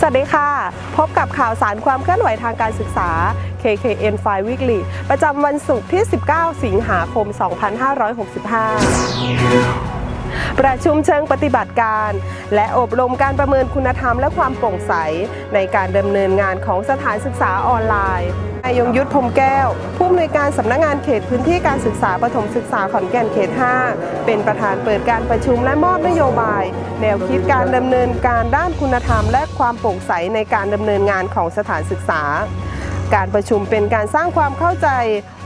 สวัสดีค่ะ พบกับข่าวสารความเคลื่อนไหวทางการศึกษา KKN 5 Weekly ประจำวันศุกร์ที่ 19 สิงหาคม 2565 ประชุมเชิงปฏิบัติการ และอบรมการประเมินคุณธรรมและความโปร่งใส ในการดำเนินงานของสถานศึกษาออนไลน์นายยงยุทธพรมแก้ว ผู้อำนวยการสำนักงานเขตพื้นที่การศึกษาปฐมศึกษาขอนแก่นเขต 5 เป็นประธานเปิดการประชุมและมอบนโยบาย แนวคิดการดำเนินการด้านคุณธรรม และความโปร่งใสในการดำเนินงานของสถานศึกษา การประชุมเป็นการสร้างความเข้าใจ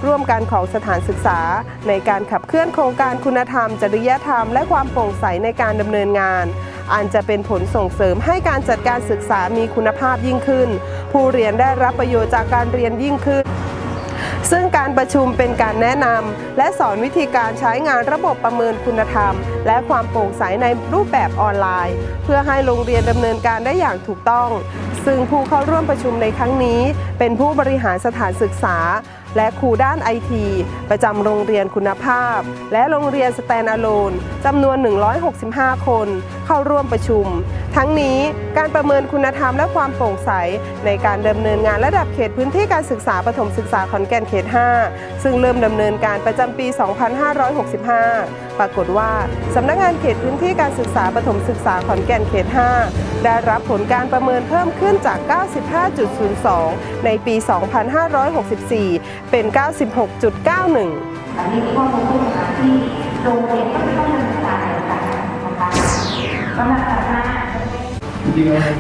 ร่วมกันของสถานศึกษา ในการขับเคลื่อนโครงการคุณธรรม จริยธรรม และความโปร่งใสในการดำเนินงานอันจะเป็นผลส่งเสริมให้การจัดการศึกษามีคุณภาพยิ่งขึ้น ผู้เรียนได้รับประโยชน์จากการเรียนยิ่งขึ้น ซึ่งการประชุมเป็นการแนะนำและสอนวิธีการใช้งานระบบประเมินคุณธรรม และความโปร่งใสในรูปแบบออนไลน์ เพื่อให้โรงเรียนดำเนินการได้อย่างถูกต้อง ซึ่งผู้เข้าร่วมประชุมในครั้งนี้ เป็นผู้บริหารสถานศึกษา และครูด้านไอที ประจำโรงเรียนคุณภาพ และโรงเรียนสแตนอะโลนจำนวน 165 คน เข้าร่วมประชุม ทั้งนี้การประเมินคุณธรรมและความโปร่งใส ในการดำเนินงานระดับเขตพื้นที่การศึกษาปฐมศึกษาขอนแก่นเขต 5 ซึ่งเริ่มดำเนินการประจำปี 2565 ปรากฏว่าสำนักงานเขตพื้นที่การศึกษาปฐมศึกษาขอนแก่นเขต 5 ได้รับผลการประเมินเพิ่มขึ้นจาก 95.02 ในปี 2564เป็น 96.91 อันนี้ข้อมูลผู้หาที่โรงเรียนก็ไม่ต้องดำเนินการต่างๆนะคะสำหรับถัดมา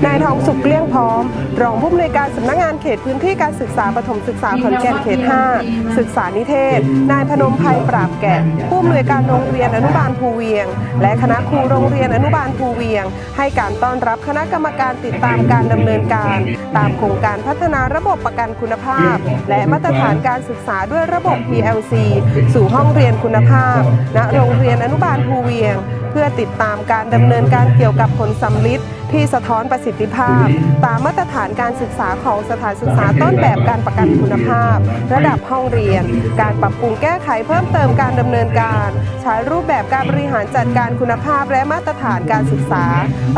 นายทองสุขเกลี้ยงพร้อม รองผู้อำนวยการสำนักงานเขตพื้นที่การศึกษาปฐมศึกษาขอนแก่นเขต 5 ศึกษานิเทศ นายพนมไพรปราบแกะผู้อำนวยการโรงเรียนอนุบาลภูเวียง และคณะครูโรงเรียนอนุบาลภูเวียง ให้การต้อนรับคณะกรรมการติดตามการดำเนินการ ตามโครงการพัฒนาระบบประกันคุณภาพ และมาตรฐานการศึกษาด้วยระบบ PLC สู่ห้องเรียนคุณภาพ ณ โรงเรียนอนุบาลภูเวียง เพื่อติดตามการดำเนินการเกี่ยวกับผลสำลิดที่สะท้อนประสิทธิภาพ ตามมาตรฐานการศึกษาของสถานศึกษาต้นแบบการประกันคุณภาพ ระดับห้องเรียน การปรับปรุงแก้ไขเพิ่มเติมการดำเนินการ ใช้รูปแบบการบริหารจัดการคุณภาพ และมาตรฐานการศึกษา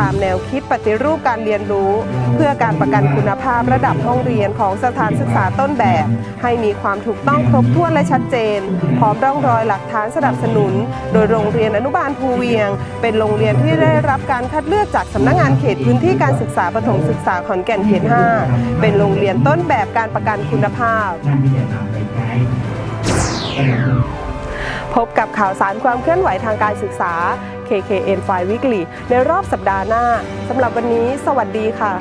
ตามแนวคิดปฏิรูปการเรียนรู้ เพื่อการประกันคุณภาพระดับห้องเรียนของสถานศึกษาต้นแบบ ให้มีความถูกต้องครบถ้วนและชัดเจน พร้อมร่องรอยหลักฐานสนับสนุน โดยโรงเรียนอนุบาลภูเวียง เป็นโรงเรียนที่ได้รับการคัดเลือกจากสำนักงานเขตพื้นที่การศึกษาประถมศึกษาขอนแก่นเขต 5 เป็นโรงเรียนต้นแบบการประกันคุณภาพ พบกับข่าวสารความเคลื่อนไหวทางการศึกษา KKN 5 Weekly ในรอบสัปดาห์หน้าสำหรับวันนี้ สวัสดีค่ะ